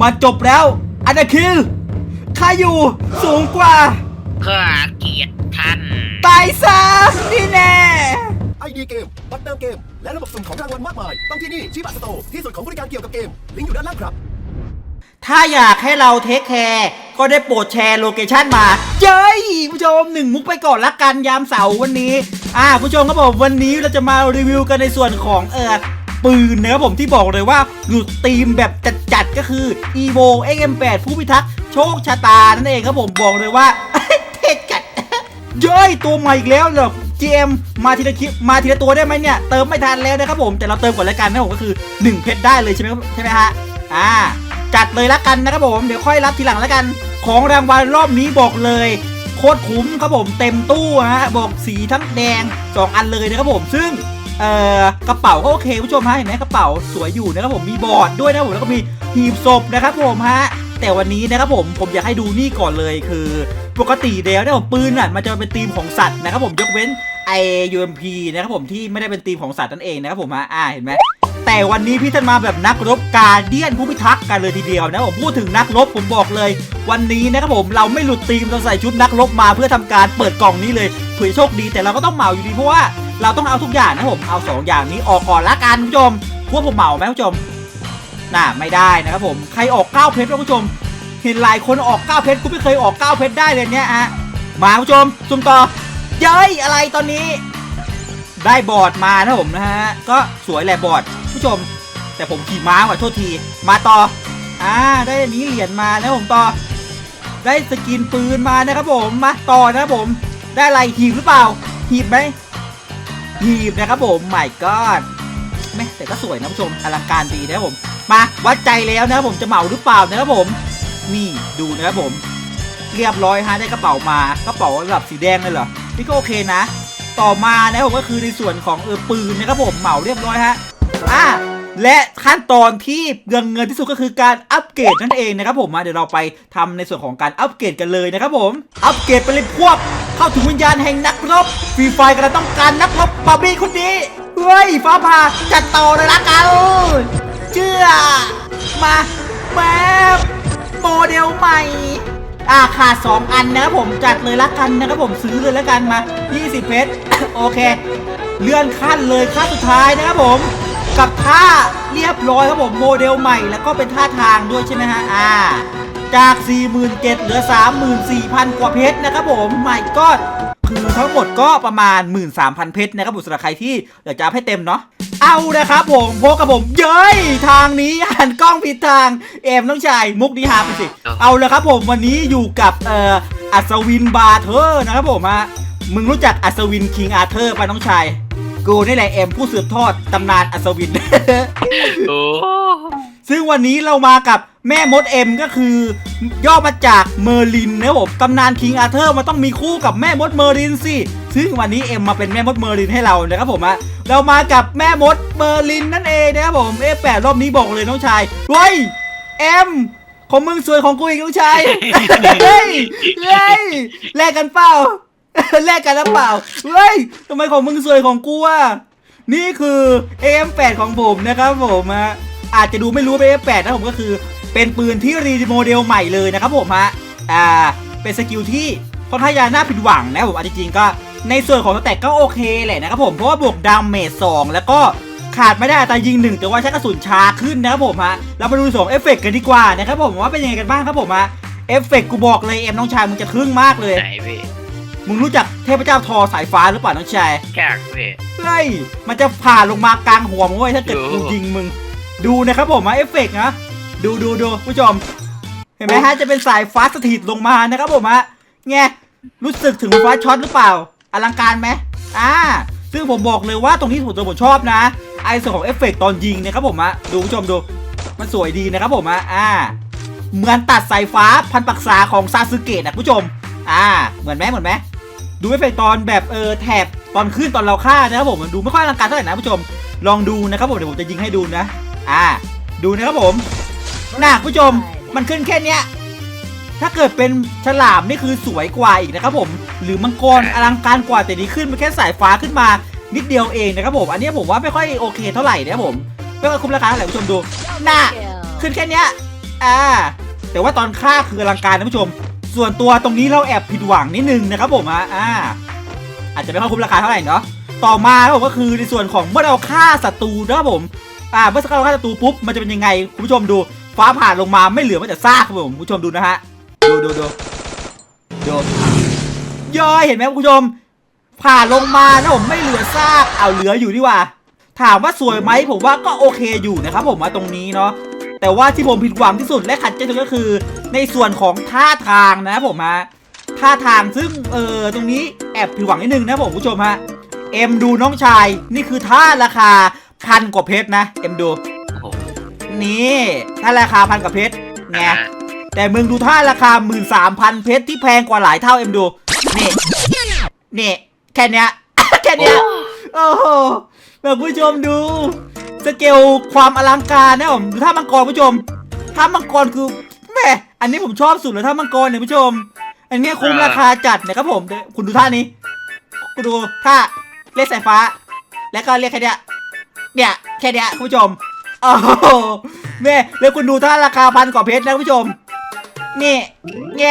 มาจบแล้ว อันดับคิลข้าอยู่สูงกว่า ข้าเกลียดท่าน ตายซะนี่แน่ ไอดีเกม บัตรเติมเกม และระบบสุ่มของรางวัลมากมาย ต้องที่นี่ชิบัตสโตร์ที่สุดของบริการเกี่ยวกับเกม ลิงก์อยู่ด้านล่างครับ ถ้าอยากให้เราเทคแคร์ ก็ได้โปรดแชร์โลเคชันมา เจ้ยผู้ชมหนึ่งมุกไปก่อนละกันยามเสาร์วันนี้ อ่าผู้ชมครับผมวันนี้เราจะมารีวิวกันในส่วนของเออ ปืนนะครับผมที่บอกเลยว่าหลุดธีมแบบจัดๆก็คือ evo xm8 ผู้พิทักษ์โชคชะตานั่นเองครับผมบอกเลยว่าเท่จัดเย้ยตัวใหม่อีกแล้วเหรอ GM มาทีละคลิปมาทีละตัวได้ไหมเนี่ยเติมไม่ทันแล้วนะครับผมแต่เราเติมก่อนแล้วกันนะผมก็คือ 1 เพชรได้เลยใช่ไหมใช่ไหมฮะอ่าจัดเลยละกันนะครับผมเดี๋ยวค่อยรับทีหลังล้วกัน ของรางวัลรอบนี้บอกเลยโคตรคุ้มครับผมเต็มตู้ฮะบอกสีทั้งแดง 2 อันเลยนะครับผมซึ่ง เอ่อกระเป๋าก็โอเคผู้ชมฮะเห็นไหมกระเป๋าสวยอยู่นะครับผมมีบอร์ดด้วยนะผมแล้วก็มีหีบศพนะครับผมฮะแต่วันนี้นะครับผมผมอยากให้ดูนี่ก่อนเลยคือ ปกติแล้วเนี่ยผมปืนอะมันจะเป็นธีมของสัตว์นะครับผมยกเว้นไอ UMP นะครับผมที่ไม่ได้เป็นธีมของสัตว์นั่นเองนะครับผมฮะอ่าเห็นไหมแต่วันนี้พี่ท่านมาแบบนักรบกาเดียนผู้พิทักษ์กันเลยทีเดียวนะผมพูดถึงนักรบผมบอกเลย วันนี้นะครับผมเราไม่หลุดธีมเราใส่ชุดนักรบมาเพื่อทำการเปิดกล่องนี้เลย เผื่อโชคดีแต่เราก็ต้องเหมาอยู่ดีเพราะว่าเราต้องเอาทุกอย่างนะผมเอาสองอย่างนี้ออกก่อนละกันคุณผู้ชมพวกผมเหมาไหมคุณผู้ชมน่าไม่ได้นะครับผมใครออกเก้าเพชรคุณผู้ชม เห็นหลายคนออก9เพชรกูไม่เคยออก9เพชรได้เลยเนี่ยฮะมาคุณผู้ชมซุ่มต่อเย้ยอะไรตอนนี้ ได้บอร์ดมานะผมนะฮะก็สวยแหละบอร์ดผู้ชม แต่ผมขี่ม้าว่ะโทษทีมาต่ออ่าได้นนี้เหรียญมานะผมต่อได้สกินปืนมานะครับผมมาต่อนะครับผม ได้อะไรหีบหรือเปล่า หีบไหมหีบนะครับผมไม่ก็แม่แต่ก็สวยนะผู้ชมอลังการดีนะครับผม มาวัดใจแล้วนะครับผมจะเหมาหรือเปล่านะครับผม นี่ดูนะครับผม เรียบร้อยฮะได้กระเป๋ามากระเป๋าระดับสีแดงเลยเหรอนี่ก็โอเคนะ ต่อมานะครับผมก็คือในส่วนของเออปืนนะครับผมเหมาเรียบร้อยฮะอะ และขั้นตอนที่เงินเงินที่สุดก็คือการอัปเกรดนั่นเองนะครับผมมาเดี๋ยวเราไปทำในส่วนของการอัปเกรดกันเลยนะครับผม อัปเกรดไปเลยพวก เข้าถึงวิญญาณแห่งนักรบฟรีไฟกำลังต้องการนักรบบาร์บี้คนนี้เฮ้ยฟ้าผ่าจัดต่อเลยละกันเชื่อมาแป๊บโมเดลใหม่อ่าขาด2อันนะครับผมจัดเลยละกันนะครับผมซื้อเลยละกันมา 20 เพชรโอเค เลื่อนขั้นเลยขั้นสุดท้ายนะครับผม กับท่าเรียบร้อยครับผมโมเดลใหม่แล้วก็เป็นท่าทางด้วยใช่ไหมฮะอ่าจาก 47,000เหลือ 34,000 กว่าเพชรนะครับผมใหม่ก็คือทั้งหมดก็ประมาณ 13,000 เพชรนะครับผมสำหรับใครที่อยากจะอัพให้เต็มเนาะเอานะครับผมพบกับผมเย้ยทางนี้หันกล้องผิดทางเอมต้องชายมุกนี้หาไปสิ เอาละครับผมวันนี้อยู่กับเอ่ออัศวินบาร์เทอร์นะครับผมฮะมึงรู้จักอัศวินคิงอาร์เธอร์ป่ะน้องชาย กูนี่แหละเอ็มผู้สืบทอดตำนานอัศวิน โอ้ซึ่งวันนี้เรามากับแม่มดเอ็มก็คือย่อมาจากเมอร์ลินนะครับผมตำนานคิงอาร์เธอร์มันต้องมีคู่กับแม่มดเมอร์ลินสิซึ่งวันนี้เอ็มมาเป็นแม่มดเมอร์ลินให้เรานะครับผมฮะเรามากับแม่มดเมอร์ลินนั่นเองนะครับผมเอแปดรอบนี้บอกเลยน้องชายเฮ้ยเอ็มของมึงสวยของกูอีกน้องชายเฮ้ยเฮ้ยแลกกันเปล่า แลกกันหรือเปล่า เฮ้ยทำไมของมึงสวยของกูอะ นี่คือ AM8 ของผมนะครับผมฮะ อาจจะดูไม่รู้เป็น AM8 นะผมก็คือเป็นปืนที่รีโมเดลใหม่เลยนะครับผมฮะ อ่า เป็นสกิลที่ค่อนข้างจะน่าผิดหวังนะผมอาจริงๆก็ในส่วนของสแต็กก็โอเคแหละนะครับผม เพราะว่าบวกดาเมจ2แล้วก็ขาดไม่ได้อัตรายิงหนึ่งแต่ว่าใช้กระสุนช้าขึ้นนะครับผมฮะ เรามาดูสองเอฟเฟกต์กันดีกว่านะครับผมว่าเป็นยังไงกันบ้างครับผมฮะ เอฟเฟกต์กูบอกเลยเอ็มน้องชายมึงจะทึ่งมากเลย ไหนพี่ มึงรู้จักเทพเจ้าทอสายฟ้าหรือเปล่าน้องชายแกกพี่เฮ้ยมันจะผ่าลงมากลางหัวมึงเว้ยถ้าเกิดโอ้กูยิงมึง ดูนะครับผมมาเอฟเฟกต์นะดูดูดูผู้ชม เห็นไหมฮะจะเป็นสายฟ้าสถิตลงมานะครับผมฮะไงรู้สึกถึงฟ้าช็อตหรือเปล่า อลังการไหมอ่าซึ่งผมบอกเลยว่าตรงที่ผมตัวผมชอบนะ ไอส่วนของเอฟเฟกต์ตอนยิงเนะครับผมฮะดูผู้ชมดู มันสวยดีนะครับผมฮะอ่า เหมือนตัดสายฟ้าพันปักษาของซาสึเกะนะผู้ชม อ่า เหมือนไหมเหมือนไหม ดูเอฟเฟกต์ตอนแบบเออแถบตอนขึ้นตอนเราฆ่านะครับผมมันดูไม่ค่อยอลังการเท่าไหร่นะผู้ชม ลองดูนะครับผมเดี๋ยวผมจะยิงให้ดูนะ อ่า ดูนะครับผมน่ะผู้ชมมันขึ้นแค่เนี้ยถ้าเกิดเป็นฉลามนี่คือสวยกว่าอีกนะครับผม หรือมังกรอลังการกว่าแต่นี้ขึ้นมาแค่สายฟ้าขึ้นมานิดเดียวเองนะครับผม อันนี้ผมว่าไม่ค่อยโอเคเท่าไหร่นะครับผมไม่ค่อยคุ้มราคาเท่าไหร่ผู้ชมดูน่ะขึ้นแค่เนี้ยอ่าแต่ว่าตอนฆ่าคืออลังการนะผู้ชม ส่วนตัวตรงนี้เราแอบผิดหวังนิดนึงนะครับผมฮะอ่าอาจจะไม่ค่อยคุ้มราคาเท่าไหร่เนาะต่อมาครับผมก็คือในส่วนของเมื่อเราฆ่าศัตรูนะครับผมอ่าเมื่อเราฆ่าศัตรูปุ๊บมันจะเป็นยังไงคุณผู้ชมดู ฟ้าผ่าลงมาไม่เหลือแม้แต่ซากครับผมคุณผู้ชมดูนะฮะดูดูดูดูย่อยเห็นไหมคุณผู้ชม ผ่าลงมานะผมไม่เหลือซากเอาเหลืออยู่ดีกว่า ถามว่าสวยไหมผมว่าก็โอเคอยู่นะครับผมมาตรงนี้เนาะแต่ว่าที่ผมผิดหวังที่สุดและขัดใจที่สุดก็คือ ในส่วนของท่าทางนะครับผมฮะท่าทางซึ่งเออตรงนี้แอบผิดหวังนิดนึงนะผมผู้ชมฮะเอ็มดูน้องชายนี่คือท่าราคาพันกว่าเพชรนะเอ็มดูโอ้โหนี่ถ้าราคาพันกว่าเพชรไงอะแต่มึงดูท่าราคา 1 3 0 0 0 เพชรที่แพงกว่าหลายเท่าเอ็มดูนี่นี่แค่เนี้ยแค่เนี้ยโอ้โหแบบผู้ชมดู สเกลความอลังการนะผมดูท่ามังกรผู้ชมท่ามังกรคือ แหม่อันนี้ผมชอบสุดเลยท่ามังกรเนี่ยผู้ชม อันเนี้ยคุ้มราคาจัดนะครับผมเดี๋ยวคุณดูท่านี้ คุณดูท่าเลขสายฟ้า แล้วก็เรียกแค่เนี้ยเนี่ยแค่เนี้ยคุณผู้ชมโอ้โหแม่แล้วคุณดูท่าราคาพันกว่าเพชรนะคุณผู้ชม นี่ไง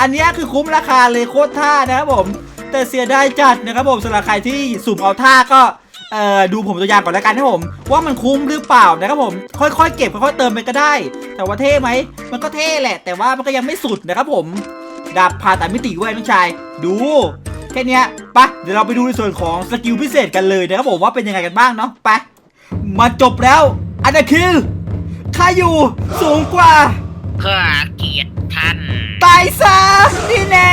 อันเนี้ยคือคุ้มราคาเลยโคตรท่านะครับผม แต่เสียดายจัดนะครับผมสำหรับใครที่สุ่มเอาท่าก็ เอ่อดูผมตัวอย่างก่อนแล้วกันนะครับผม ว่ามันคุ้มหรือเปล่านะครับผม ค่อยๆ เก็บค่อยๆเติมไปก็ได้ แต่ว่าเท่ไหมมันก็เท่แหละ แต่ว่ามันก็ยังไม่สุดนะครับผมดาบผ่าตัดมิติเว้ยน้องชาย ดูแค่เนี้ยไปะเดี๋ยวเราไปดูในส่วนของสกิลพิเศษกันเลยนะครับผมว่าเป็นยังไงกันบ้างเนาะไปมาจบแล้ว อันดับคิลข้าอยู่สูงกว่าข้าเกลียดท่านตายซะนี่แน่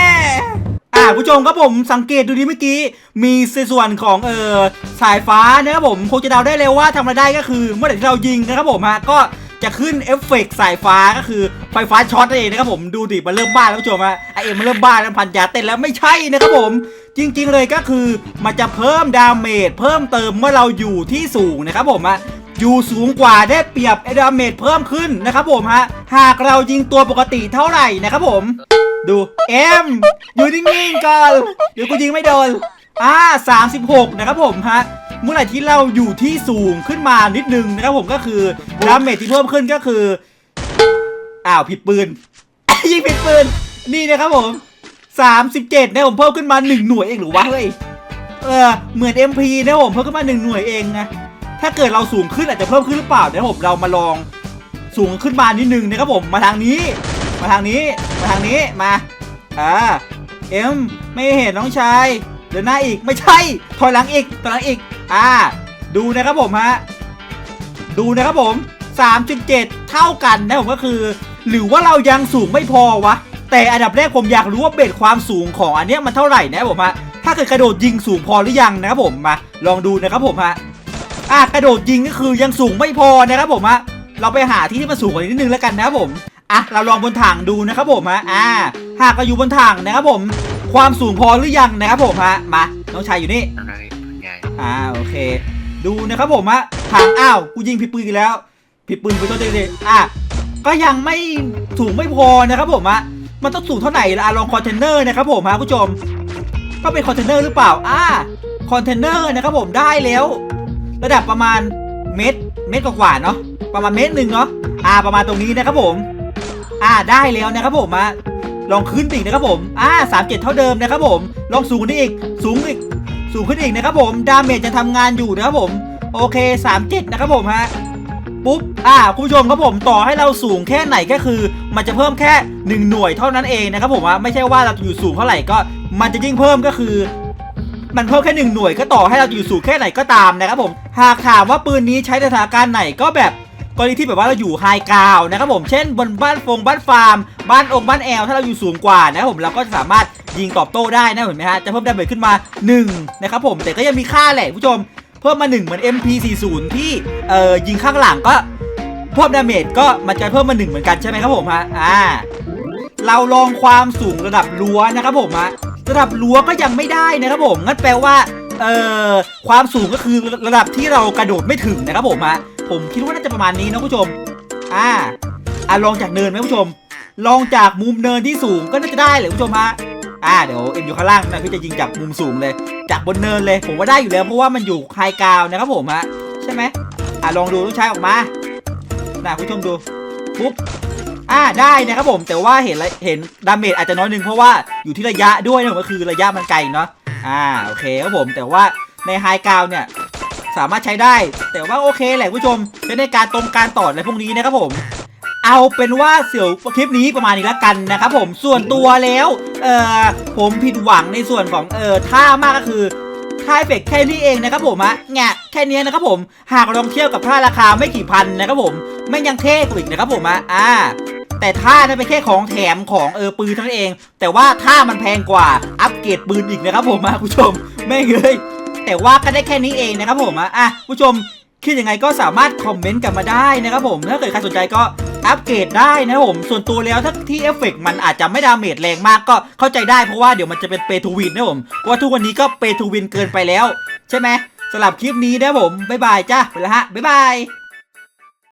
อ่าผู้ชมครับผมสังเกตดูดิเมื่อกี้ มีส่วนของเออสายฟ้านะครับผมคงจะเดาได้เลยว่าทำอะไรได้ก็คือ เมื่อไหร่ที่เรายิงนะครับผมฮะก็จะขึ้นเอฟเฟกต์สายฟ้าก็คือไฟฟ้าช็อตนั่นเองนะครับผมดูดิมันเริ่มบ้าแล้วผู้ชมฮะไอเอ็มมันเริ่มบ้าแล้วพันยาเต้นแล้วไม่ใช่นะครับผม จริง ๆ เลยก็คือมันจะเพิ่มดาเมจเพิ่มเติมเมื่อเราอยู่ที่สูงนะครับผมฮะอยู่สูงกว่าได้เปรียบไอดาเมจเพิ่มขึ้นนะครับผมฮะหากเรายิงตัวปกติเท่าไหร่นะครับผม ดูเอ็มอยู่นิ่งๆก่อนเดี๋ยวกูยิงไม่โดนอ่า36 นะครับผมฮะเมื่อไหร่ที่เราอยู่ที่สูงขึ้นมานิดนึงนะครับผมก็คือดาเมจที่เพิ่มขึ้นก็คืออ้าวผิดปืน ยิงผิดปืนนี่นะครับผม 37นะผมเพิ่มขึ้นมา 1 หน่วยเองหรือวะเฮ้ยเออเหมือน MP นะผมเพิ่มขึ้นมา 1 หน่วยเองนะถ้าเกิดเราสูงขึ้นอาจจะเพิ่มขึ้นหรือเปล่าเดี๋ยวผมเรามาลองสูงขึ้นมานิดนึงนะครับผมมาทางนี้ มาทางนี้ มาทางนี้ มาอ่าเอ็มไม่เห็นน้องชาย เดินหน้าอีก ไม่ใช่ ถอยหลังอีก ถอยหลังอีก อ่า ดูนะครับผมฮะ ดูนะครับผม 3.7 เท่ากันนะผมก็คือ หรือว่าเรายังสูงไม่พอวะ แต่อันดับแรกผมอยากรู้ว่าเบสความสูงของอันเนี้ยมันเท่าไหร่นะผมฮะ ถ้าเกิดกระโดดยิงสูงพอหรือยังนะครับผมมา ลองดูนะครับผมฮะ อะกระโดดยิงก็คือยังสูงไม่พอนะครับผมฮะ เราไปหาที่ที่มันสูงกว่านี้นิดนึงแล้วกันนะครับผม อะเราลองบนถังดูนะครับผมฮะอ่าหากเราอยู่บนถังนะครับผม ความสูงพอหรือยังนะครับผมฮะมาน้องชายอยู่นี่อะไรใหญ่อ่าโอเค ดูนะครับผมฮะถังอ้าวกูยิงผิดปืนอีกแล้วผิดปืนไปตัวเด็กๆอะก็ยังไม่สูงไม่พอนะครับผมฮะมันต้องสูงเท่าไหร่ละอะลองคอนเทนเนอร์นะครับผมฮะผู้ชม ก็เป็นคอนเทนเนอร์หรือเปล่าอ่าคอนเทนเนอร์นะครับผมได้แล้ว ระดับประมาณเมตรเมตรกว่าๆเนาะประมาณเมตรหนึ่งเนาะอ่าประมาณตรงนี้นะครับผม อ่าได้แล้วนะครับผมอะลองขึ้นไปอีกนะครับผมอ่าสามเจ็ดเท่าเดิมนะครับผม ลองสูงขึ้นอีก สูงอีก สูงขึ้นอีกนะครับผม ดาเมจจะทำงานอยู่นะครับผม โอเคสามเจ็ดนะครับผมฮะ ปุ๊บ อ่า คุณผู้ชมครับผม ต่อให้เราสูงแค่ไหนก็คือ มันจะเพิ่มแค่หนึ่งหน่วยเท่านั้นเองนะครับผมอะไม่ใช่ว่าเราอยู่สูงเท่าไหร่ก็ มันจะยิ่งเพิ่มก็คือ มันเพิ่มแค่หนึ่งหน่วยก็ต่อให้เราอยู่สูงแค่ไหนก็ตามนะครับผม หากถามว่าปืนนี้ใช้สถานการณ์ไหนก็แบบ กรณีที่แบบว่าเราอยู่ไฮกราวนะครับผมเช่นบนบ้านฟงบ้านฟาร์ม บ้านองค์บ้านแอลถ้าเราอยู่สูงกว่านะครับผมเราก็จะสามารถยิงตอบโต้ได้นะเห็นไหมฮะจะเพิ่มดาเมจขึ้นมา 1 นะครับผมแต่ก็ยังมีค่าแหละผู้ชม เพิ่มมา 1 เหมือน MP40 ที่เอ่อยิงข้างหลังก็เพิ่มดาเมจก็มันจะเพิ่มมา 1 เหมือนกันใช่ไหมครับผมฮะอ่าเราลองความสูงระดับรั้วนะครับผมฮะระดับรั้วก็ยังไม่ได้นะครับผมงั้นแปลว่าเอ่อความสูงก็คือระดับที่เรากระโดดไม่ถึงนะครับผมฮะ ผมคิดว่าน่าจะประมาณนี้นะผู้ชม อ่าอะลองจากเนินไหมผู้ชม ลองจากมุมเนินที่สูงก็น่าจะได้เลยผู้ชมฮะ อ่าเดี๋ยวเอ็มอยู่ข้างล่างนะพี่จะยิงจากมุมสูงเลย จากบนเนินเลย ผมว่าได้อยู่แล้วเพราะว่ามันอยู่ไฮกราวนะครับผมฮะ ใช่ไหมอะลองดูลูกชายออกมาน่ะผู้ชมดูปุ๊บอ่าได้นะครับผมแต่ว่าเห็นเห็นดาเมจอาจจะน้อยนึงเพราะว่าอยู่ที่ระยะด้วยนะผมก็คือระยะมันไกลเนาะอ่าโอเคครับผมแต่ว่าในไฮกราวเนี่ย สามารถใช้ได้ แต่ว่าโอเคแหละคุณผู้ชมใช้ในการตรงการต่ออะไรพวกนี้นะครับผมเอาเป็นว่าเสี่ยวคลิปนี้ประมาณนี้แล้วกันนะครับผมส่วนตัวแล้วเออผมผิดหวังในส่วนของเออท่ามากก็คือท่าเฟกแค่นี้เองนะครับผมอะแงะแค่นี้นะครับผมหากลองเทียบกับท่าราคาไม่กี่พันนะครับผมไม่ยังเท่กว่าอีกนะครับผมอะอ่า แต่ท่านั้นเป็นแค่ของแถมของเออปืนเท่านั้นเอง แต่ว่าท่ามันแพงกว่าอัปเกรดปืนอีกนะครับผมอะคุณผู้ชมไม่เลย แต่ว่าก็ได้แค่นี้เองนะครับผมอะอะผู้ชมคิดยังไงก็สามารถคอมเมนต์กันมาได้นะครับผมถ้าเกิดใครสนใจก็อัปเกรดได้นะครับผมส่วนตัวแล้วถ้าที่เอฟเฟกต์มันอาจจะไม่ดาเมจแรงมากก็เข้าใจได้เพราะว่าเดี๋ยวมันจะเป็นเปทูวินนะผมเพราะว่าทุกวันนี้ก็เปทูวินเกินไปแล้ว ใช่ไหมสำหรับคลิปนี้นะผมบ๊ายบายจ้าไปแล้วฮะบ๊ายบาย